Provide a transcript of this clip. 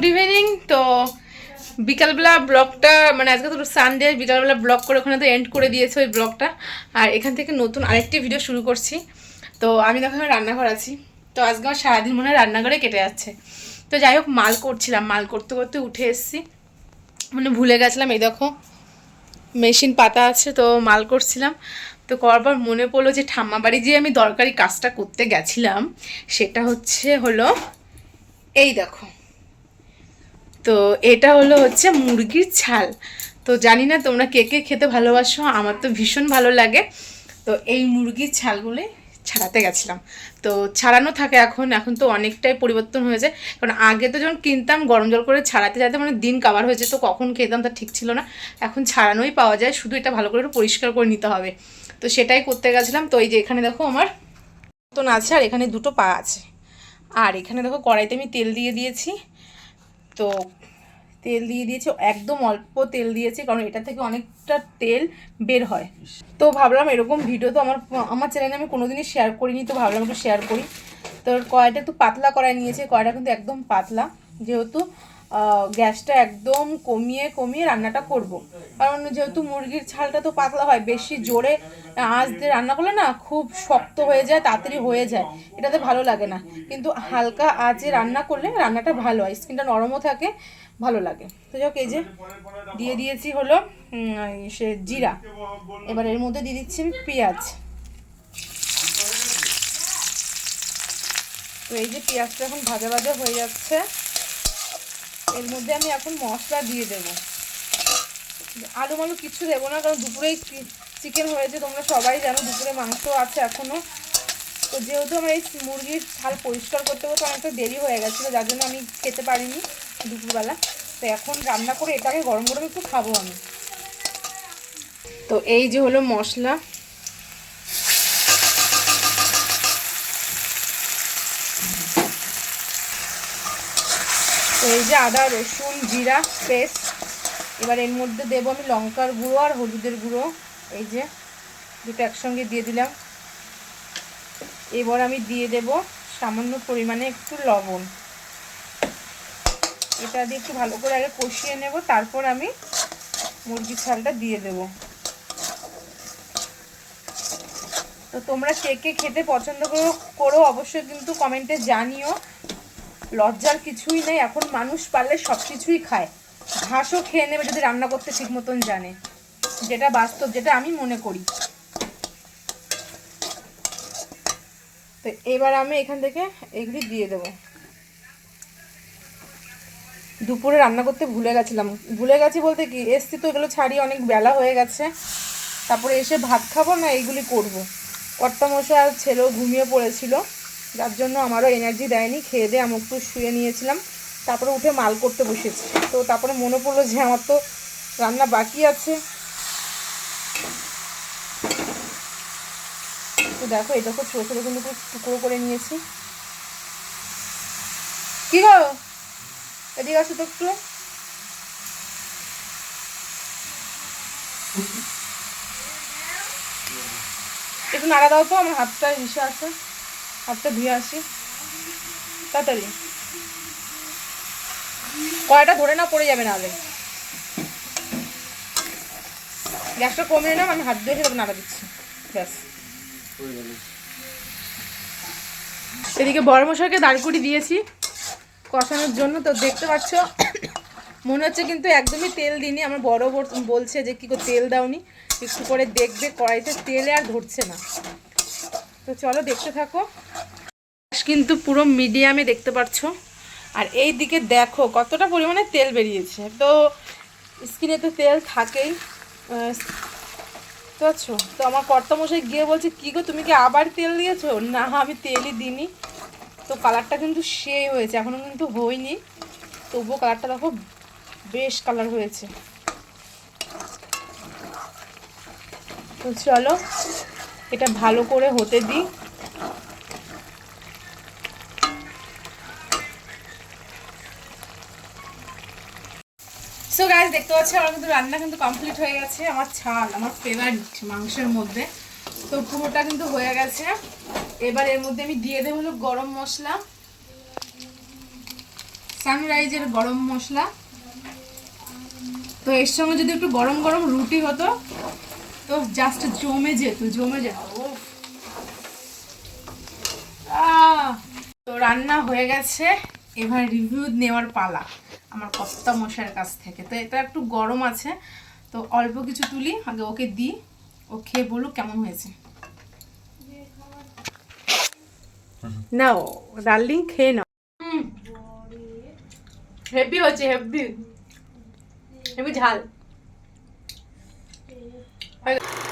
Good evening তো বিকালবেলা ব্লগটা মানে আজকে তো সানডে বিকালবেলা ব্লগ করে ওখানে তো এন্ড করে দিয়েছে ওই ব্লগটা। আর এখান থেকে নতুন আরেকটি ভিডিও শুরু করছি। তো আমি দেখো এখন রান্নাঘর আছি। তো আজকে আমার সারাদিন মনে হয় রান্নাঘরে কেটে যাচ্ছে। তো যাই হোক, মাল করছিলাম। মাল করতে করতে উঠে এসেছি। মানে ভুলে গেছিলাম, এই দেখো মেশিন পাতা আছে, তো মাল করছিলাম। তো করার পর মনে পড়ল যে ঠাম্মা বাড়ি যে আমি দরকারি কাজটা করতে গেছিলাম। সেটা হচ্ছে হলো, এই দেখো। তো এটা হলো হচ্ছে মুরগির ছাল। তো জানি না তোমরা কে কে খেতে ভালোবাসো, আমার তো ভীষণ ভালো লাগে। তো এই মুরগির ছালগুলো ছাড়াতে গেছিলাম। তো ছাড়ানো থাকে এখন এখন তো অনেকটাই পরিবর্তন হয়েছে। কারণ আগে তো যখন কিনতাম, গরম জল করে ছাড়াতে যাতে মানে দিন কাবার হয়েছে, তো কখন খেতাম তা ঠিক ছিল না। এখন ছাড়ানোই পাওয়া যায়, শুধু এটা ভালো করে একটু পরিষ্কার করে নিতে হবে। তো সেটাই করতে গেছিলাম। তো এই যে এখানে দেখো আমার মতন আছে, আর এখানে দুটো পা আছে। আর এখানে দেখো কড়াইতে আমি তেল দিয়ে দিয়েছি। তো তেল দিয়ে দিয়েছি একদম অল্প তেল দিয়েছি, কারণ এটা থেকে অনেকটা তেল বের হয়। তো ভাবলাম এরকম ভিডিও তো আমার আমার চ্যানেলে আমি কোনোদিনই শেয়ার করিনি, তো ভাবলাম একটু শেয়ার করি। তো কয়টা একটু পাতলা কড়াই নিয়েছে কয়টা কিন্তু একদম পাতলা। যেহেতু গ্যাসটা একদম কমিয়ে কমিয়ে রান্নাটা করব। কারণ যেহেতু মুরগির ছালটা তো পাতলা হয়, বেশি জোরে আঁচ দিয়ে রান্না করলে না খুব শক্ত হয়ে যায়, তাড়াতাড়ি হয়ে যায়। এটাতে ভালো লাগে না। কিন্তু হালকা আঁচে রান্না করলে রান্নাটা ভালো হয়, স্কিনটা নরমও থাকে, ভালো লাগে। তো যাক, এই যে দিয়ে দিয়েছি হলো সে জিরা। এবার এর মধ্যে দিয়ে দিচ্ছি আমি পেঁয়াজ। তো এই যে পেঁয়াজটা এখন ভাজা ভাজা হয়ে যাচ্ছে। এর মধ্যে আমি এখন মশলা দিয়ে দেব। আলু মালু কিছু দেবো না, কারণ দুপুরেই চিকেন হয়েছে, তোমরা সবাই জানো দুপুরে মাংস আছে এখনও তো যেহেতু আমার এই মুরগির ছাল পরিষ্কার করতে করতে অনেকটা দেরি হয়ে গেছিল, যার জন্য আমি খেতে পারিনি দুপুরবেলা। তো এখন রান্না করে এটাকে গরম গরম একটু খাব আমি। তো এই যে হলো মশলা তো এই যে আদা, রসুন, জিরা, পেস্ট। এবার এর মধ্যে দেবো আমি লঙ্কার গুঁড়ো আর হলুদের গুঁড়ো। এই যে দুটো একসঙ্গে দিয়ে দিলাম। এবার আমি দিয়ে দেব সামান্য পরিমাণে একটু লবণ। এটা দিয়ে একটু ভালো করে আগে কষিয়ে নেব, তারপর আমি মুরগির ছালটা দিয়ে দেব। তো তোমরা কে কে খেতে পছন্দ করো করো অবশ্যই কিন্তু কমেন্টে জানিও। লজ্জার কিছুই নেই, এখন মানুষ পারলে সব কিছুই খায়। ঘাসও খেয়ে নেবে যদি রান্না করতে ঠিক মতন জানে। যেটা বাস্তব, যেটা আমি মনে করি। তো এবার আমি এখান থেকে এগুলি দিয়ে দেবো। দুপুরে রান্না করতে ভুলে গেছিলাম। ভুলে গেছি বলতে কি, এসছি তো এগুলো ছাড়িয়ে অনেক বেলা হয়ে গেছে। তারপরে এসে ভাত খাব না, এইগুলি করব। কর্তা মশাই আর ছেলেও ঘুমিয়ে পড়েছিল। যার জন্য আমারও এনার্জি দেয়নি। খেয়ে দিয়ে আমি একটু শুয়ে নিয়েছিলাম। তারপরে উঠে মাল করতে বসেছি। তো তারপরে মনে পড়ল যে আমার তো রান্না বাকি আছে। তো দেখো এটা খুব ছোটো ছোটো কিন্তু টুকরো করে নিয়েছি। কি গো? এদিকে আসো তো একটু। একটু নাড়া দাও তো, আমার হাতটা হিসে আছে হাতটা ধুয়ে আসি। তাড়াতাড়ি। কয়টা ধরে না পড়ে যাবে নাহলে। গ্যাসটা কমিয়ে নাও, আমি হাত দিয়ে সেটা নাড়া দিচ্ছি। ব্যাস। এদিকে বড় মশাইকে দাঁড়কুড়ি দিয়েছি কষানোর জন্য। তো দেখতে পাচ্ছ, মনে হচ্ছে কিন্তু একদমই তেল দিইনি। আমার বড় বলছে যে, কি তেল দাওনি? একটু করে দেখবে, কড়াইতে তেলে আর ধরছে না। তো চলো দেখতে থাকো। কিন্তু পুরো মিডিয়ামে দেখতে পাচ্ছ আর এই দিকে দেখো কতটা পরিমাণে তেল বেরিয়েছে। তো স্কিনে তো তেল থাকেই। আহ, তো আছো তো আমার কর্তামশাই গিয়ে বলছে কী গো তুমি কি আবার তেল দিয়েছ? না আমি তেলই দিইনি। তো কালারটা কিন্তু সেই হয়েছে এখনও কিন্তু হয়নি। তবুও কালারটা দেখো বেশ কালার হয়েছে। তো চলো এটা ভালো করে হতে দিই। সো গাইজ দেখতে পাচ্ছি, আমার কিন্তু রান্না কিন্তু কমপ্লিট হয়ে গেছে। আমার ছাল, আমার ফেভারিট মাংসের মধ্যে। তো পুরোটা কিন্তু হয়ে গেছে। এবার এর মধ্যে আমি দিয়ে দেবো হলো গরম মশলা। সানরাইজের গরম মশলা। তো এর সঙ্গে যদি একটু গরম গরম রুটি হতো তো জাস্ট জমে যেত জমে যেত! তো রান্না হয়ে গেছে, এবার রিভিউ নেওয়ার পালা আমার কর্তা মশাইয়ের কাছ থেকে। তো এটা একটু গরম আছে, তো অল্প কিছু তুলি, আগে ওকে দিই, ও খেয়ে বলুক কেমন হয়েছে। নাও, ডার্লিং খেয়ে নাও। হেভি হচ্ছে হেভি হেভি ঝাল। Okay.